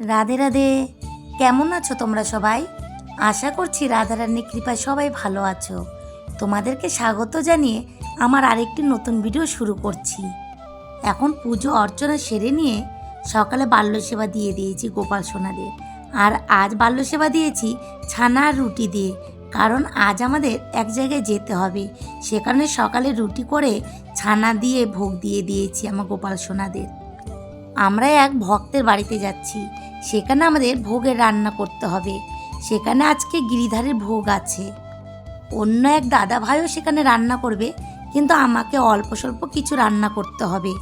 রাধে রাধে। কেমন আছো তোমরা সবাই? আশা করছি রাধারানীর কৃপায় সবাই ভালো আছো। তোমাদেরকে স্বাগত জানিয়ে আমার আরেকটি নতুন ভিডিও শুরু করছি। এখন পুজো অর্চনা সেরে নিয়ে সকালে বাল্য সেবা দিয়ে দিয়েছি গোপাল সোনাদের। আর আজ বাল্য সেবা দিয়েছি ছানা আর রুটি দিয়ে, কারণ আজ আমাদের এক জায়গায় যেতে হবে। সেখানে সকালে রুটি করে ছানা দিয়ে ভোগ দিয়ে দিয়েছি আমার গোপাল সোনাদের। আমরা এক ভক্তের বাড়িতে যাচ্ছি। সেখানে আমাদের ভোগের রান্না করতে হবে। সেখানে আজকে গিরিধারের ভোগ আছে। অন্য এক দাদা ভাইও সেখানে রান্না করবে, কিন্তু আমাকে অল্প স্বল্প কিছু রান্না করতে হবে।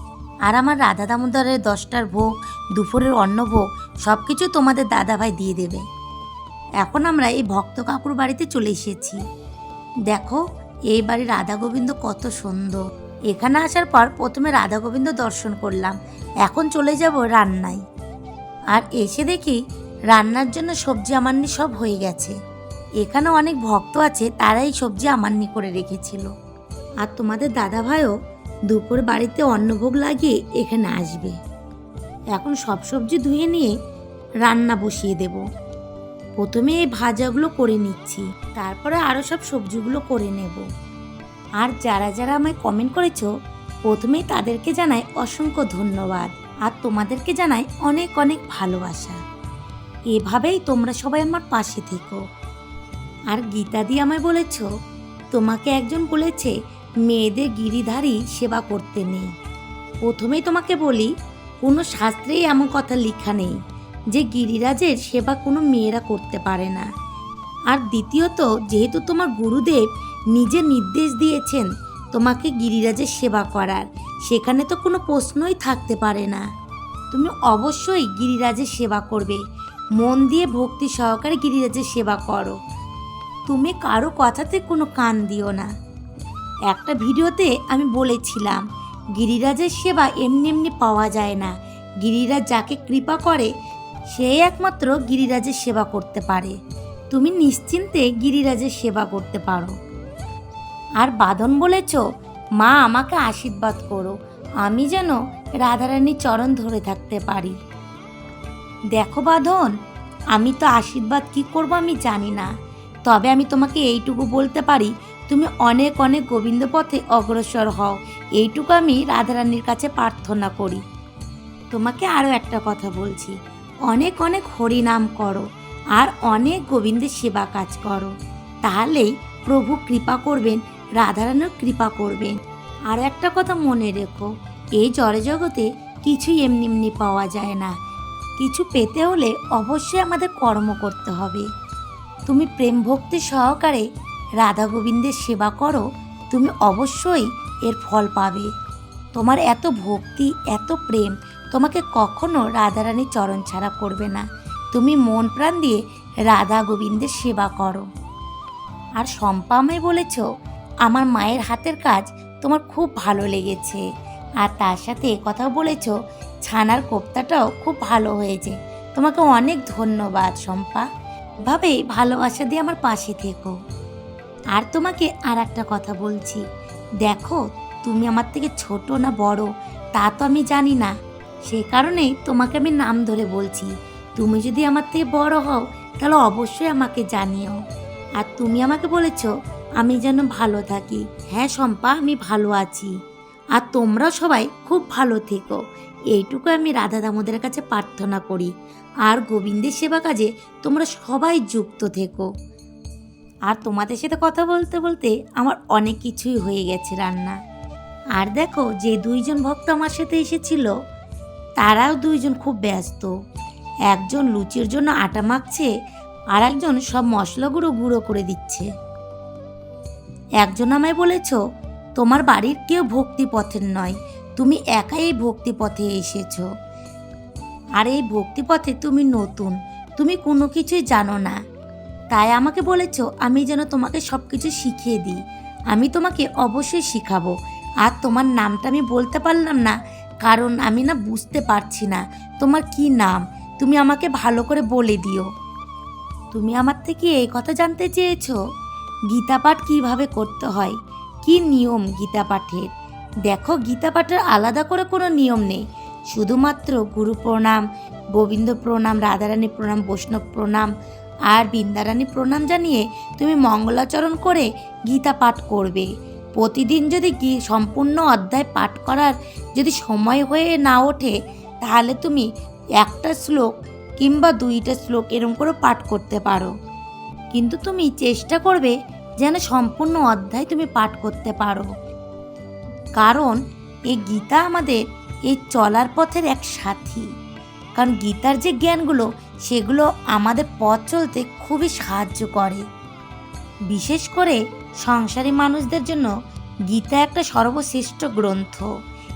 আর আমার রাধা দামোদরের দশটার ভোগ, দুপুরের অন্ন ভোগ সব কিছু তোমাদের দাদা ভাই দিয়ে দেবে। এখন আমরা এই ভক্ত কাকুর বাড়িতে চলে এসেছি। দেখো, এই বাড়ির রাধা গোবিন্দ কত সুন্দর। এখানে আসার পর প্রথমে রাধা গোবিন্দ দর্শন করলাম। এখন চলে যাব রান্নায়। আর এসে দেখি রান্নার জন্য সবজি আমান্নি সব হয়ে গেছে। এখানে অনেক ভক্ত আছে, তারাই সবজি আমান্নি করে রেখেছিল। আর তোমাদের দাদা ভাইও দুপুর বাড়িতে অন্নভোগ লাগিয়ে এখানে আসবে। এখন সব সবজি ধুয়ে নিয়ে রান্না বসিয়ে দেব। প্রথমে এই ভাজাগুলো করে নিচ্ছি, তারপরে আরও সব সবজিগুলো করে নেব। আর যারা যারা আমায় কমেন্ট করেছ প্রথমেই তাদেরকে জানাই অসংখ্য ধন্যবাদ আর তোমাদেরকে জানাই অনেক অনেক ভালোবাসা। এভাবেই তোমরা সবাই আমার পাশে থেকো। আর গীতা দি আমায় বলেছ, তোমাকে একজন বলেছে, মেয়েদের গিরিধারী সেবা করতে নেই। প্রথমেই তোমাকে বলি, কোনো শাস্ত্রেই এমন কথা লেখা নেই যে গিরিরাজের সেবা কোনো মেয়েরা করতে পারে না। আর দ্বিতীয়ত, যেহেতু তোমার গুরুদেব নিজে নির্দেশ দিয়েছেন তোমাকে গিরিরাজের সেবা করার। সেখানে তো কোনো প্রশ্নই থাকতে পারে না। তুমি অবশ্যই গিরিরাজের সেবা করবে। মন দিয়ে ভক্তি সহকারে গিরিরাজের সেবা করো। তুমি কারও কথাতে কোনো কান দিও না। একটা ভিডিওতে আমি বলেছিলাম, গিরিরাজের সেবা এমনি এমনি পাওয়া যায় না। গিরিরাজ যাকে কৃপা করে, সে একমাত্র গিরিরাজের সেবা করতে পারে। তুমি নিশ্চিন্তে গিরিরাজের সেবা করতে পারো। আর বাঁধন বলেছ? মা, আমাকে আশীর্বাদ করো। আমি যেন রাধারানীর চরণ ধরে থাকতে পারি। দেখো বাঁধন, আমি তো আশীর্বাদ কি করব আমি জানি না। তবে আমি তোমাকে এইটুকু বলতে পারি, তুমি অনেক অনেক গোবিন্দ পথে অগ্রসর হও। এইটুকু আমি রাধারানীর কাছে প্রার্থনা করি। তোমাকে আরও একটা কথা বলছি। অনেক অনেক হরিনাম করো আর অনেক গোবিন্দের সেবা কাজ করো। তাহলেই প্রভু কৃপা করবেন রাধারানীর কৃপা করবেন আর একটা কথা মনে রেখো, এই জগতে কিছুই এমনি এমনি পাওয়া যায় না। কিছু পেতে হলে অবশ্যই আমাদের কর্ম করতে হবে। তুমি প্রেম ভক্তি সহকারে রাধা গোবিন্দের সেবা করো, তুমি অবশ্যই এর ফল পাবে। তোমার এত ভক্তি, এত প্রেম, তোমাকে কখনো রাধারানীর চরণ ছাড়া করবে না। তুমি মন প্রাণ দিয়ে রাধা গোবিন্দের সেবা করো। আর শম্পা আমায় বলেছ আমার মায়ের হাতের কাজ তোমার খুব ভালো লেগেছে। আর তার সাথে কথাও বলেছ, ছানার কোপ্তাটাও খুব ভালো হয়েছে। তোমাকে অনেক ধন্যবাদ শম্পা। ভাবেই ভালোবাসা দিয়ে আমার পাশে থেকো। আর তোমাকে আর একটা কথা বলছি। দেখো, তুমি আমার থেকে ছোট না বড়, তা তো আমি জানি না। সে কারণেই তোমাকে আমি নাম ধরে বলছি। তুমি যদি আমার থেকে বড় হও, তাহলে অবশ্যই আমাকে জানিও। আর তুমি আমাকে বলেছ আমি যেন ভালো থাকি। হ্যাঁ শম্পা, আমি ভালো আছি। আর তোমরা সবাই খুব ভালো থেকো। এইটুকু আমি রাধা দামোদের কাছে প্রার্থনা করি। আর গোবিন্দের সেবা কাজে তোমরা সবাই যুক্ত থেকো। আর তোমাদের সাথে কথা বলতে বলতে আমার অনেক কিছুই হয়ে গেছে রান্না। আর দেখো, যে দুইজন ভক্ত আমার সাথে এসেছিল, তারাও দুইজন খুব ব্যস্ত। একজন লুচির জন্য আটা মাখছে আর একজন সব মশলাগুলো গুঁড়ো করে দিচ্ছে। একজন আমায় বলেছ, তোমার বাড়ির কেউ ভক্তি পথের নয়, তুমি একাই এই ভক্তি পথে এসেছ। আর এই ভক্তি পথে তুমি নতুন, তুমি কোনো কিছুই জানো না। তাই আমাকে বলেছ, আমি যেন তোমাকে সব কিছু শিখিয়ে দিই। আমি তোমাকে অবশ্যই শিখাবো। আর তোমার নামটা আমি বলতে পারলাম না, কারণ আমি না বুঝতে পারছি না, তোমার কি নাম? তুমি আমাকে ভালো করে বলে দিও। তুমি আমার থেকে এই কথা জানতে চেয়েছো? গীতা পাঠ কীভাবে করতে হয়? কি নিয়ম গীতা পাঠের দেখো গীতা পাঠের আলাদা করে কোনো নিয়ম নেই। শুধুমাত্র গুরু প্রণাম, গোবিন্দ প্রণাম, রাধারানী প্রণাম, বৈষ্ণব প্রণাম আর বৃন্দারানী প্রণাম জানিয়ে তুমি মঙ্গলাচরণ করে গীতা পাঠ করবে। প্রতিদিন যদি গী, সম্পূর্ণ অধ্যায় পাঠ করার যদি সময় হয়ে না ওঠে, তাহলে তুমি একটা শ্লোক কিংবা দুইটা শ্লোক এরম করে পাঠ করতে পারো। কিন্তু তুমি চেষ্টা করবে যেন সম্পূর্ণ অধ্যায় তুমি পাঠ করতে পারো। কারণ এই গীতা আমাদের এই চলার পথের এক সাথী। কারণ গীতার যে জ্ঞানগুলো, সেগুলো আমাদের পথ চলতে খুবই সাহায্য করে। বিশেষ করে সংসারী মানুষদের জন্য গীতা একটা সর্বশ্রেষ্ঠ গ্রন্থ।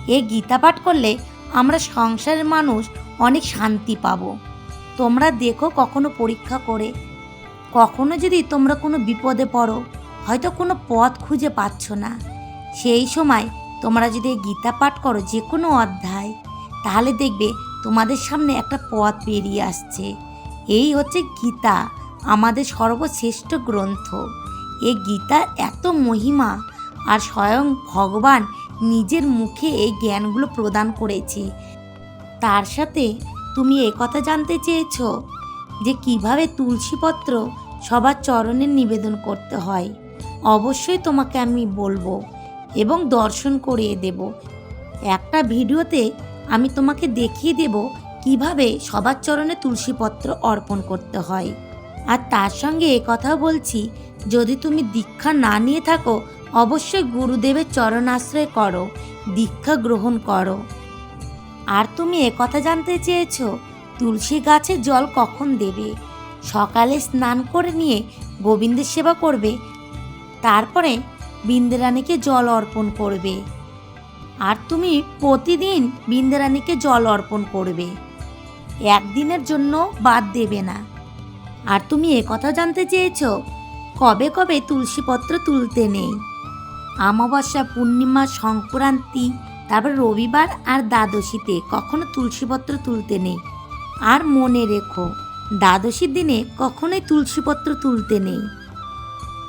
এই গীতা পাঠ করলে আমরা সংসারের মানুষ অনেক শান্তি পাব। তোমরা দেখো কখনো পরীক্ষা করে কখনো যদি তোমরা কোনো বিপদে পড়ো, হয়তো কোনো পথ খুঁজে পাচ্ছ না। সেই সময় তোমরা যদি গীতা পাঠ করো যে কোনো অধ্যায়, তাহলে দেখবে তোমাদের সামনে একটা পথ বেরিয়ে আসছে। এই হচ্ছে গীতা, আমাদের সর্বশ্রেষ্ঠ গ্রন্থ। এই গীতা এত মহিমা আর স্বয়ং ভগবান নিজের মুখে এই জ্ঞানগুলো প্রদান করেছে। তার সাথে তুমি এ কথা জানতে চেয়েছো যে কীভাবে তুলসীপত্র সবার চরণে নিবেদন করতে হয়। অবশ্যই তোমাকে আমি বলব এবং দর্শন করিয়ে দেব। একটা ভিডিওতে আমি তোমাকে দেখিয়ে দেব কীভাবে সবার চরণে তুলসীপত্র অর্পণ করতে হয়। আর তার সঙ্গে এ কথাও বলছি, যদি তুমি দীক্ষা না নিয়ে থাকো, অবশ্যই গুরুদেবের চরণ আশ্রয় করো, দীক্ষা গ্রহণ করো। আর তুমি কথা জানতে চেয়েছো, তুলসী গাছে জল কখন দেবে? সকালে স্নান করে নিয়ে গোবিন্দের সেবা করবে। তারপরে বিন্দেরানীকে জল অর্পণ করবে। আর তুমি প্রতিদিন বিন্দেরানীকে জল অর্পণ করবে। একদিনের জন্য বাদ দেবে না। আর তুমি কথা জানতে চেয়েছ, কবে কবে তুলসীপত্র তুলতে নেই। অমাবস্যা, পূর্ণিমা, সংক্রান্তি, তারপর রবিবার আর দ্বাদশীতে কখনো তুলসীপত্র তুলতে নেই। আর মনে রেখো দ্বাদশীর দিনে কখনোই তুলসীপত্র তুলতে নেই।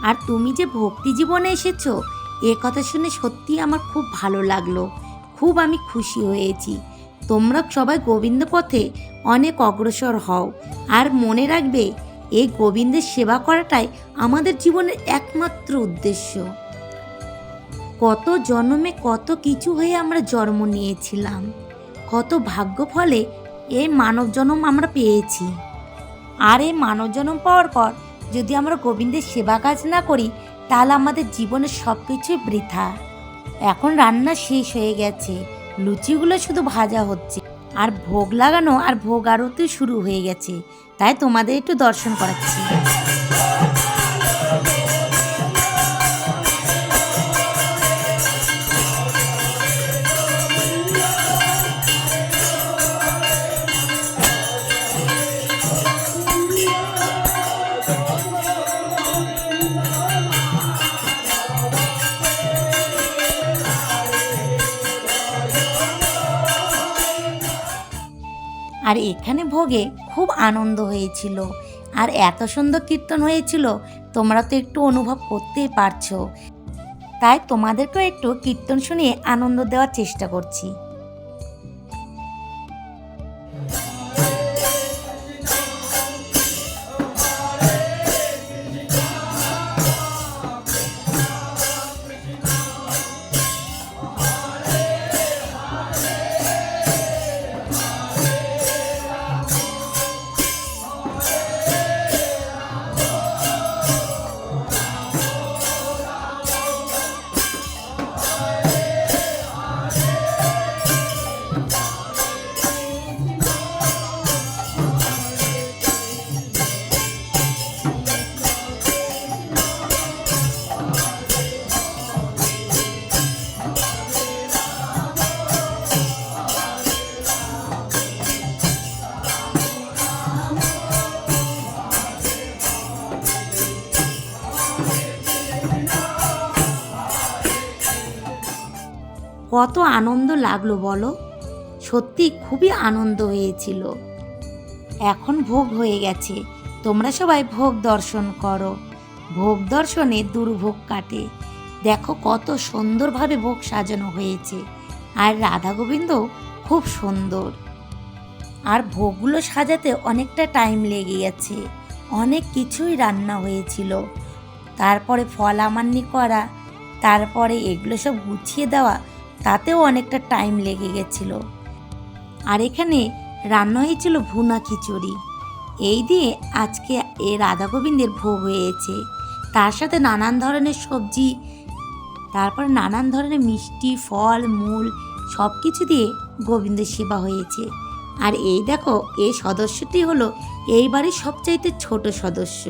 আর তুমি যে ভক্তি জীবনে এসেছ, এ কথা শুনে সত্যি আমার খুব ভালো লাগল। খুব আমি খুশি হয়েছি। তোমরা সবাই গোবিন্দ পথে অনেক অগ্রসর হও। আর মনে রাখবে এই গোবিন্দের সেবা করাটাই আমাদের জীবনের একমাত্র উদ্দেশ্য। কত জন্মে কত কিছু হয়ে আমরা জন্ম নিয়েছিলাম। কত ভাগ্য ফলে এই মানব জন্ম আমরা পেয়েছি। আর এই মানব জন্ম পাওয়ার পর যদি আমরা গোবিন্দের সেবা কাজ না করি, তাহলে আমাদের জীবনের সব কিছুই বৃথা। এখন রান্না শেষ হয়ে গেছে। লুচিগুলো শুধু ভাজা হচ্ছে। আর ভোগ লাগানো আর ভোগ আরতি শুরু হয়ে গেছে। তাই তোমাদের একটু দর্শন করাচ্ছি। আর এখানে ভোগে খুব আনন্দ হয়েছিল। আর এত সুন্দর কীর্তন হয়েছিল, তোমরা তো একটু অনুভব করতেই পারছ। তাই তোমাদেরকেও একটু কীর্তন শুনিয়ে আনন্দ দেওয়ার চেষ্টা করছি। কত আনন্দ লাগল বলো? সত্যি খুবই আনন্দ হয়েছিল। এখন ভোগ হয়ে গেছে। তোমরা সবাই ভোগ দর্শন করো। ভোগ দর্শনে দুর্ভোগ কাটে। দেখো কত সুন্দরভাবে ভোগ সাজানো হয়েছে। আর রাধা গোবিন্দ খুব সুন্দর। আর ভোগগুলো সাজাতে অনেকটা টাইম লেগে গেছে। অনেক কিছুই রান্না হয়েছিল। তারপরে ফল আমান্নি করা, তারপরে এগুলো সব গুছিয়ে দেওয়া তাতেও অনেকটা টাইম লেগে গেছিল। আর এখানে রান্না হয়েছিল ভুনা খিচুড়ি। এই দিয়ে আজকে এ রাধা গোবিন্দের ভোগ হয়েছে। তার সাথে নানান ধরনের সবজি, তারপর নানান ধরনের মিষ্টি, ফল, মূল সব কিছু দিয়ে গোবিন্দের সেবা হয়েছে। আর এই দেখো, এই সদস্যটি হলো এই বাড়ির সবচাইতে ছোট সদস্য।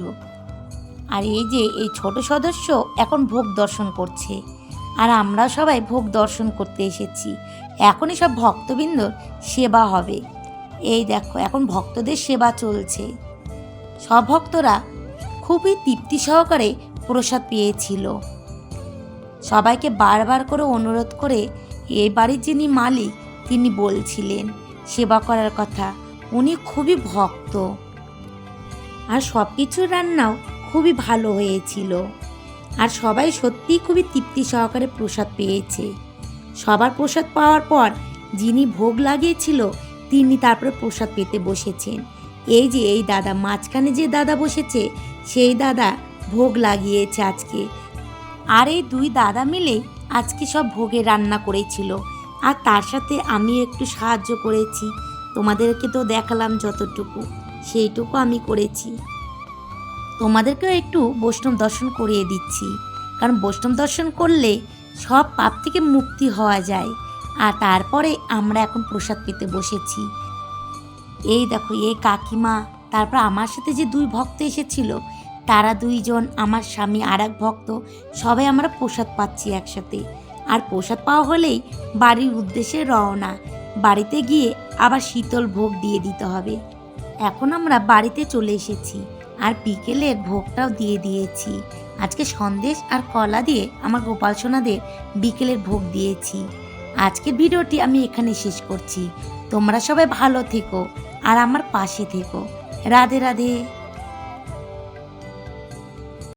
আর এই যে এই ছোট সদস্য এখন ভোগ দর্শন করছে। আর আমরা সবাই ভোগ দর্শন করতে এসেছি। এখনই সব ভক্তবৃন্দর সেবা হবে। এই দেখো, এখন ভক্তদের সেবা চলছে। সব ভক্তরা খুবই তৃপ্তি সহকারে প্রসাদ পেয়েছিল। সবাইকে বারবার করে অনুরোধ করে এই বাড়ির যিনি মালিক, তিনি বলছিলেন, সেবা করার কথা। উনি খুবই ভক্ত। আর সব কিছুর রান্নাও খুবই ভালো হয়েছিল। আর সবাই সত্যিই খুবই তৃপ্তি সহকারে প্রসাদ পেয়েছে। সবার প্রসাদ পাওয়ার পর যিনি ভোগ লাগিয়েছিল, তিনি তারপরে প্রসাদ পেতে বসেছেন। এই যে এই দাদা, মাঝখানে যে দাদা বসেছে, সেই দাদা ভোগ লাগিয়েছে আজকে। আর এই দুই দাদা মিলেই আজকে সব ভোগে রান্না করেছিল। আর তার সাথে আমি একটু সাহায্য করেছি। তোমাদেরকে তো দেখালাম যতটুকু, সেইটুকু আমি করেছি। তোমাদেরকেও একটু বৈষ্ণব দর্শন করিয়ে দিচ্ছি। কারণ বৈষ্ণব দর্শন করলে সব পাপ থেকে মুক্তি হওয়া যায়। আর তারপরে আমরা এখন প্রসাদ পেতে বসেছি। এই দেখো, এই কাকিমা, তারপর আমার সাথে যে দুই ভক্ত এসেছিল, তারা দুইজন, আমার স্বামী আর এক ভক্ত, সবাই আমরা প্রসাদ পাচ্ছি একসাথে। আর প্রসাদ পাওয়া হলেই বাড়ির উদ্দেশ্যে রওনা, বাড়িতে গিয়ে আবার শীতল ভোগ দিয়ে দিতে হবে। এখন আমরা বাড়িতে চলে এসেছি। আর বিকেলের ভোগটাও দিয়ে দিয়েছি। আজকে সন্দেশ আর কলা দিয়ে আমার গোপাল সোনাদের বিকেলের ভোগ দিয়েছি। আজকে ভিডিওটি আমি এখানে শেষ করছি। তোমরা সবাই ভালো থেকো আর আমার পাশে থেকো। রাধে রাধে।